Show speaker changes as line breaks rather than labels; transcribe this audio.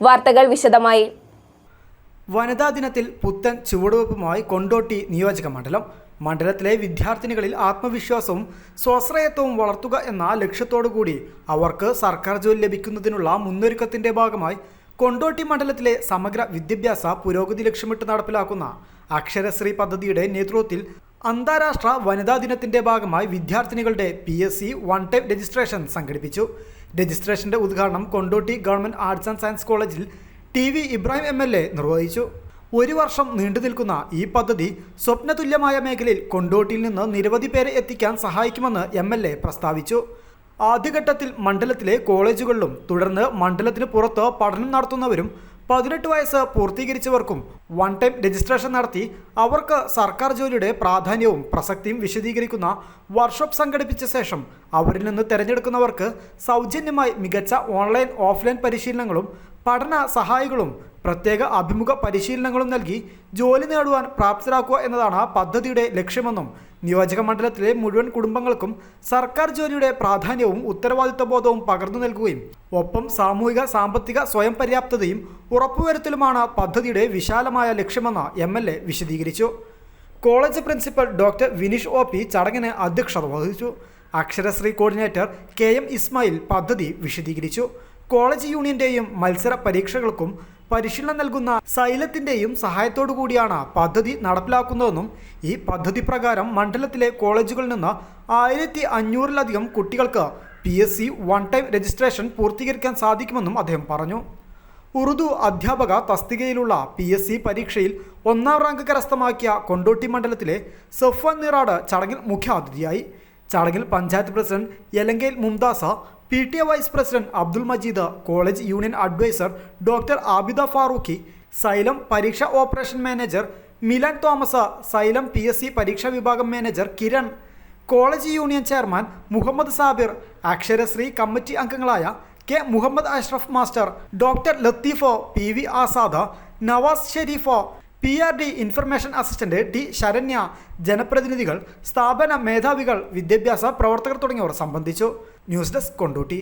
വാർത്തകൾ വിശദമായി.
വനിതാ ദിനത്തിൽ പുത്തൻ ചുവടുവെപ്പുമായി കൊണ്ടോട്ടി നിയോജക മണ്ഡലം. മണ്ഡലത്തിലെ വിദ്യാർത്ഥിനികളിൽ ആത്മവിശ്വാസവും സ്വാശ്രയത്വവും വളർത്തുക എന്ന ലക്ഷ്യത്തോടുകൂടി അവർക്ക് സർക്കാർ ജോലി ലഭിക്കുന്നതിനുള്ള മുന്നൊരുക്കത്തിന്റെ ഭാഗമായി കൊണ്ടോട്ടി മണ്ഡലത്തിലെ സമഗ്ര വിദ്യാഭ്യാസ പുരോഗതി ലക്ഷ്യമിട്ട് നടപ്പിലാക്കുന്ന അക്ഷരശ്രീ പദ്ധതിയുടെ നേതൃത്വത്തിൽ അന്താരാഷ്ട്ര വനിതാ ദിനത്തിന്റെ ഭാഗമായി വിദ്യാർത്ഥിനികളുടെ P S C one time registration സംഘടിപ്പിച്ചു. രജിസ്ട്രേഷന്റെ ഉദ്ഘാടനം Kondotty government arts and science കോളേജിൽ T V Ibrahim M L A നിർവഹിച്ചു. ഒരു വർഷം നീണ്ടു നിൽക്കുന്ന ഈ പദ്ധതി സ്വപ്നതുല്യമായ മേഖലയിൽ കൊണ്ടോട്ടിയിൽ നിന്ന് നിരവധി പേരെ എത്തിക്കാൻ സഹായിക്കുമെന്ന് എം എൽ എ പ്രസ്താവിച്ചു. ആദ്യഘട്ടത്തിൽ മണ്ഡലത്തിലെ കോളേജുകളിലും തുടർന്ന് മണ്ഡലത്തിന് പുറത്ത് പഠനം നടത്തുന്നവരും പതിനെട്ട് വയസ്സ് പൂർത്തീകരിച്ചവർക്കും വൺ ടൈം രജിസ്ട്രേഷൻ നടത്തി അവർക്ക് സർക്കാർ ജോലിയുടെ പ്രാധാന്യവും പ്രസക്തിയും വിശദീകരിക്കുന്ന വർക്ക്ഷോപ്പ് സംഘടിപ്പിച്ച ശേഷം അവരിൽ നിന്ന് തിരഞ്ഞെടുക്കുന്നവർക്ക് സൗജന്യമായി മികച്ച ഓൺലൈൻ ഓഫ്ലൈൻ പരിശീലനങ്ങളും പഠന സഹായികളും പ്രത്യേക അഭിമുഖ പരിശീലനങ്ങളും നൽകി ജോലി നേടുവാൻ പ്രാപ്തരാക്കുക എന്നതാണ് പദ്ധതിയുടെ ലക്ഷ്യമെന്നും നിയോജക മണ്ഡലത്തിലെ മുഴുവൻ കുടുംബങ്ങൾക്കും സർക്കാർ ജോലിയുടെ പ്രാധാന്യവും ഉത്തരവാദിത്വ ബോധവും പകർന്നു നൽകുകയും ഒപ്പം സാമൂഹിക സാമ്പത്തിക സ്വയം പര്യാപ്തതയും ഉറപ്പുവരുത്തലുമാണ് പദ്ധതിയുടെ വിശാലമായ ലക്ഷ്യമെന്ന് എം എൽ എ വിശദീകരിച്ചു. College principal doctor Vineesh O P ചടങ്ങിന് അധ്യക്ഷത വഹിച്ചു. Aksharasree coordinator K M Ismail പദ്ധതി വിശദീകരിച്ചു. കോളേജ് യൂണിയന്റെയും മത്സര പരീക്ഷകൾക്കും പരിശീലനം നൽകുന്ന സൈലത്തിന്റെയും സഹായത്തോടു കൂടിയാണ് പദ്ധതി നടപ്പിലാക്കുന്നതെന്നും ഈ പദ്ധതി പ്രകാരം മണ്ഡലത്തിലെ കോളേജുകളിൽ നിന്ന് ആയിരത്തി അഞ്ഞൂറിലധികം കുട്ടികൾക്ക് P S C one time registration പൂർത്തീകരിക്കാൻ സാധിക്കുമെന്നും അദ്ദേഹം പറഞ്ഞു. ഉറുദു അധ്യാപക തസ്തികയിലുള്ള പി എസ് സി പരീക്ഷയിൽ ഒന്നാം റാങ്ക് കരസ്ഥമാക്കിയ കൊണ്ടോട്ടി മണ്ഡലത്തിലെ സഫ്വാൻ നിറാട് ചടങ്ങിൽ മുഖ്യാതിഥിയായി. ചടങ്ങിൽ panchayat president യലങ്കയിൽ Mumthasa P T A vice president Abdul Majeed college union advisor doctor Abida Farooqui Xylem പരീക്ഷ operation manager Milan Thomas Xylem P S C പരീക്ഷാ വിഭാഗം manager Kiran college union chairman Muhammad Sabir Aksharasree committee അംഗങ്ങളായ K Muhammad Ashraf master doctor ലത്തീഫോ P V Azad Nawaz ഷെരീഫോ P R D information assistant T Saranya ജനപ്രതിനിധികൾ സ്ഥാപന മേധാവികൾ വിദ്യാഭ്യാസ പ്രവർത്തകർ തുടങ്ങിയവർ സംബന്ധിച്ചു. News desk Kondotty.